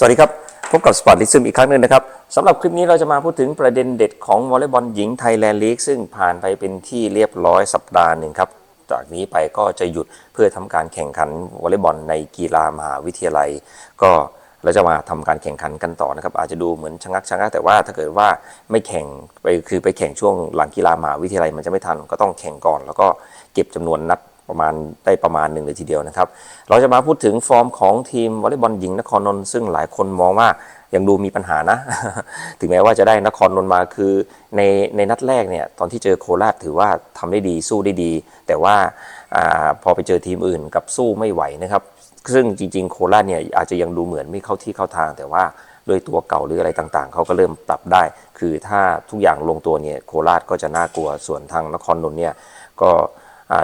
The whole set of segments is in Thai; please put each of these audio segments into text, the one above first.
สวัสดีครับ พบกับสปอร์ตลิซึมอีกครั้งหนึ่งนะครับสำหรับคลิปนี้เราจะมาพูดถึงประเด็นเด็ดของวอลเลย์บอลหญิงไทยแลนด์ลีกซึ่งผ่านไปเป็นที่เรียบร้อยสัปดาห์หนึ่งครับ จากนี้ไปก็จะหยุดเพื่อทำการแข่งขันวอลเลย์บอลในกีฬามหาวิทยาลัย ก็เราจะมาทำการแข่งขันกันต่อนะครับ อาจจะดูเหมือนชะงักชะงักแต่ว่าถ้าเกิดว่าไม่แข่งไปคือไปแข่งช่วงหลังกีฬามหาวิทยาลัย มันจะไม่ทันก็ต้องแข่งก่อน แล้วก็เก็บจำนวนนัด ประมาณได้ประมาณหนึ่งเลยทีเดียวนะครับ เราจะมาพูดถึงฟอร์มของทีมวอลเลย์บอลหญิงนครนนท์ซึ่งหลายคนมองว่ายังดูมีปัญหานะ ถึงแม้ว่าจะได้นครนนท์มาคือในในนัดแรกเนี่ยตอนที่เจอโคราชถือว่าทำได้ดีสู้ได้ดี แต่ว่าอพอไปเจอทีมอื่นกับสู้ไม่ไหวนะครับ ซึ่งจริง ๆ โคราชเนี่ยอาจจะยังดูเหมือนไม่เข้าที่เข้าทาง แต่ว่าด้วยตัวเก่าหรืออะไรต่างๆ เขาก็เริ่มปรับได้ คือถ้าทุกอย่างลงตัวเนี่ยโคราชก็จะน่ากลัวส่วนทางนครนนท์เนี่ยก็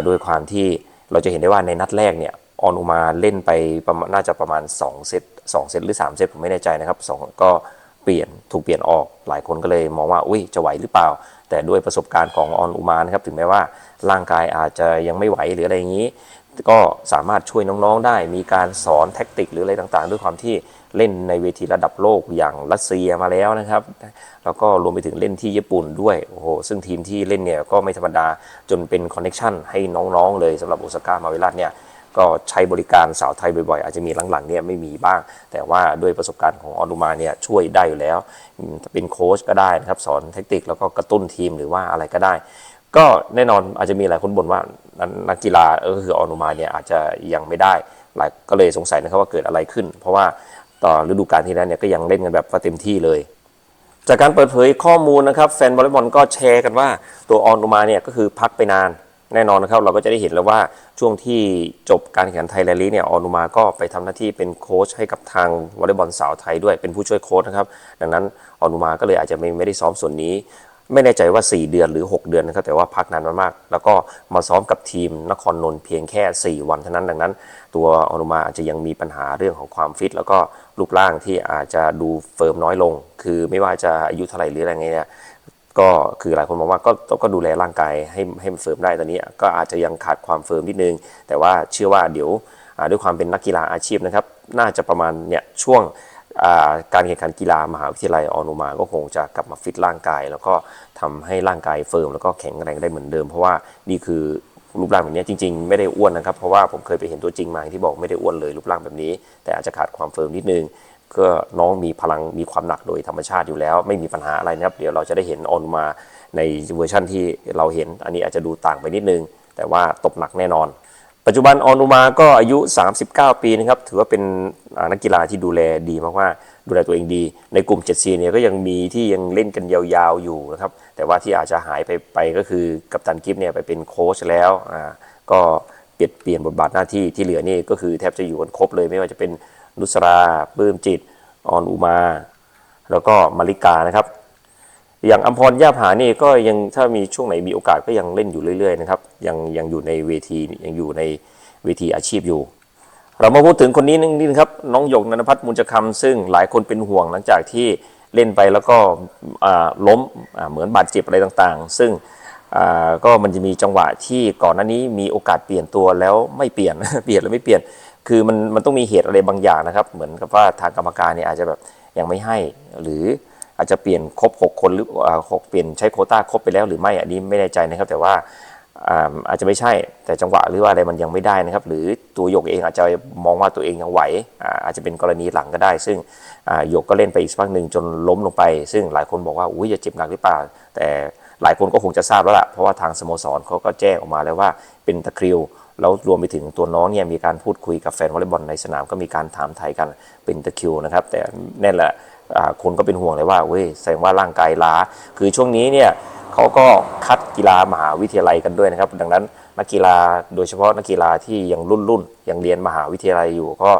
ด้วยความที่เราจะเห็นได้ว่าในนัดแรกเนี่ยออนอุมาเล่นไปประมาณน่าจะประมาณ 2 เซต2เซตหรือ 3 เซตผมไม่แน่ใจนะครับสองก็เปลี่ยนถูกเปลี่ยนออกหลายคนก็เลยมองว่าอุ้ยจะไหวหรือเปล่า แต่ด้วยประสบการณ์ของออนอุมานะครับถึงแม้ว่าร่างกายอาจจะยังไม่ไหวหรืออะไรอย่างนี้ ก็สามารถช่วยน้องๆได้ มีการสอนแท็กติกหรืออะไรต่างๆ ด้วยความที่เล่นในเวทีระดับโลกอย่างรัสเซียมาแล้วนะครับ แล้วก็รวมไปถึงเล่นที่ญี่ปุ่นด้วย โอ้โห ซึ่งทีมที่เล่นเนี่ยก็ไม่ธรรมดาจนเป็นคอนเน็ชันให้น้องๆเลยสำหรับโอซาก้ามาเวลัสเนี่ยก็ใช้บริการสาวไทยบ่อยๆ อาจจะมีหลังๆเนี่ยไม่มีบ้าง แต่ว่าด้วยประสบการณ์ของออนุมาเนี่ยช่วยได้อยู่แล้ว เป็นโค้ชก็ได้นะครับ สอนเทคนิคแล้วก็กระตุ้นทีมหรือว่าอะไรก็ได้ ก็แน่นอนอาจจะมีหลายคนบ่นว่านักนักกีฬาเออคือออนุมาเนี่ยอาจจะยังไม่ได้หลายก็เลยสงสัยนะครับว่าเกิดอะไรขึ้น เพราะว่าต่อฤดูกาลที่แล้วเนี่ยก็ยังเล่นกันแบบเต็มที่เลย จากการเปิดเผยข้อมูลนะครับแฟนวอลเลย์บอลก็แชร์กันว่าตัวออนุมาเนี่ยก็คือพักไปนานแน่นอนนะครับเราก็จะได้เห็นแล้วว่าช่วงที่จบการแข่งขันไทยแลนด์ลีกเนี่ยออนุมาก็ไปทำหน้าที่เป็นโค้ชให้กับทางวอลเลย์บอลสาวไทยด้วยเป็นผู้ช่วยโค้ชนะครับดังนั้นออนุมาก็เลยอาจจะไม่ไม่ได้ซ้อมส่วนนี้ ไม่แน่ใจว่า 4 เดือนหรือ 6 เดือนนะครับแต่ว่าพักนานมากๆแล้วก็มาซ้อมกับทีมนครนนท์เพียงแค่ 4 วันเท่านั้นดังนั้น ตัวอนุมาอาจจะยังมีปัญหาเรื่องของความฟิต แล้วก็รูปร่างที่อาจจะดูเฟิร์มน้อยลง คือไม่ว่าจะอายุเท่าไหร่หรืออะไรเงี้ยเนี่ยก็คือหลายคนมองว่าก็ก็ก็ดูแลร่างกายให้ให้มันเฟิร์มได้ตอนนี้ ก็อาจจะยังขาดความเฟิร์มนิดนึง แต่ว่าเชื่อว่าเดี๋ยวด้วยความเป็นนักกีฬาอาชีพนะครับ น่าจะประมาณเนี่ยช่วง การแข่งขันกีฬามหาวิทยาลัยออนุมาก็คงจะกลับมาฟิตร่างกาย แล้วก็ทำให้ร่างกายเฟิร์มแล้วก็แข็งแรงได้เหมือนเดิม เพราะว่านี่คือรูปร่างแบบนี้จริง ๆ ไม่ได้อ้วนนะครับเพราะว่าผมเคยไปเห็นตัวจริงมาที่บอกไม่ได้อ้วนเลยรูปร่างแบบนี้ แต่อาจจะขาดความเฟิร์มนิดนึงก็น้องมีพลังมีความหนักโดยธรรมชาติอยู่แล้ว ไม่มีปัญหาอะไรนะครับเดี๋ยวเราจะได้เห็นออนุมาในเวอร์ชั่นที่เราเห็น อันนี้อาจจะดูต่างไปนิดนึง แต่ว่าตบหนักแน่นอน ปัจจุบันออนุมาก็อายุ 39 ปีนะครับ ถือว่าเป็นนักกีฬาที่ดูแลดีมากๆดูแลตัวเองดี ในกลุ่ม 7C เนี่ยก็ยังมีที่ยังเล่นกันยาวๆอยู่นะครับ แต่ว่าที่อาจจะหายไปไปก็คือกัปตันกิฟเนี่ยไปเป็นโค้ชแล้วอ่าก็เปลี่ยนเปลี่ยนบทบาทหน้าที่ที่เหลือนี่ก็คือแทบจะอยู่กันครบเลยไม่ว่าจะเป็นนุสราปลื้มจิตออนอุมา แล้วก็มาริกานะครับ อย่างอัมพรย่าผานี่ก็ยังถ้ามีช่วงไหนมีโอกาสก็ยังเล่นอยู่เรื่อยๆนะครับยังยังอยู่ในเวทียังอยู่ในเวทีอาชีพอยู่ เรามาพูดถึงคนนี้นิดนึงครับน้องหยกนันพัฒน์มุญจคำซึ่งหลายคนเป็นห่วงหลังจากที่เล่นไปแล้วก็ล้มเหมือนบาดเจ็บอะไรต่างๆ ซึ่งก็มันจะมีจังหวะที่ก่อนหน้านี้มีโอกาสเปลี่ยนตัวแล้วไม่เปลี่ยนเปลี่ยนแล้วไม่เปลี่ยน คือมันมันต้องมีเหตุอะไรบางอย่างนะครับ เหมือนกับว่าทางกรรมการเนี่ยอาจจะแบบยังไม่ให้หรือ อาจจะเปลี่ยนครบ 6 คนหรือหกเปลี่ยนใช้โคต้าครบไปแล้วหรือไม่อันนี้ไม่แน่ใจนะครับ แต่ว่าอาอาจจะไม่ใช่แต่จังหวะหรือว่าอะไรมันยังไม่ได้นะครับ หรือตัวหยกเองอาจจะมองว่าตัวเองยังไหวอาจจะเป็นกรณีหลังก็ได้ ซึ่งอ่าหยกก็เล่นไปอีกสักพักหนึ่งจนล้มลงไป ซึ่งหลายคนบอกว่าอุ้ยจะเจ็บหนักหรือเปล่า แต่หลายคนก็คงจะทราบแล้วล่ะเพราะว่าทางสโมสรเขาก็แจ้งออกมาแล้วว่าเป็นตะคริวแล้วรวมไปถึงตัวน้องเนี่ยมีการพูดคุยกับแฟนวอลเลย์บอลในสนามก็มีการถามไทยกันเป็นตะคริวนะครับ แต่แน่นแหละอ่า คนก็เป็นห่วงเลยว่าเว้ยแสดงว่าร่างกายล้า คือช่วงนี้เนี่ยเขาก็คัดกีฬามหาวิทยาลัยกันด้วยนะครับ ดังนั้นนักกีฬาโดยเฉพาะนักกีฬาที่ยังรุ่นรุ่นยังเรียนมหาวิทยาลัยอยู่ก็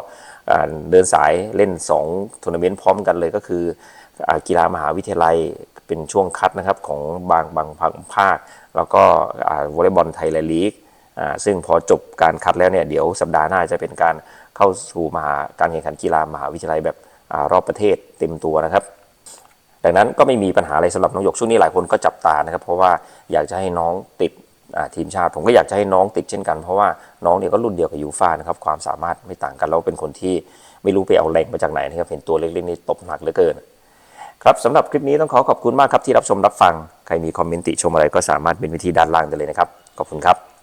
เดินสายเล่น2ทัวร์นาเมนต์พร้อมกันเลยก็คืออกีฬามหาวิทยาลัยเป็นช่วงคัดนะครับของบางบางภาค แล้วก็วอลเลย์บอลไทยลีกซึ่งพอจบการคัดแล้วเนี่ยเดี๋ยวสัปดาห์หน้าจะเป็นการเข้าสู่มหาการแข่งขันกีฬามหาวิทยาลัยแบบ รอบประเทศเต็มตัวนะครับ ดังนั้นก็ไม่มีปัญหาอะไรสำหรับน้องหยกช่วงนี้หลายคนก็จับตานะครับ เพราะว่าอยากจะให้น้องติดทีมชาติ ผมก็อยากจะให้น้องติดเช่นกัน เพราะว่าน้องเนี่ยก็รุ่นเดียวกับยูฟ่านะครับความสามารถไม่ต่างกันแล้วเป็นคนที่ไม่รู้ไปเอาแรงมาจากไหนนะครับเห็นตัวเล็กๆนี่ตบหนักเหลือเกินครับสำหรับคลิปนี้ต้องขอขอบคุณมากครับที่รับชมรับฟัง ใครมีคอมเมนต์ติชมอะไรก็สามารถเป็นวิธีด้านล่างได้เลยนะครับ ขอบคุณครับ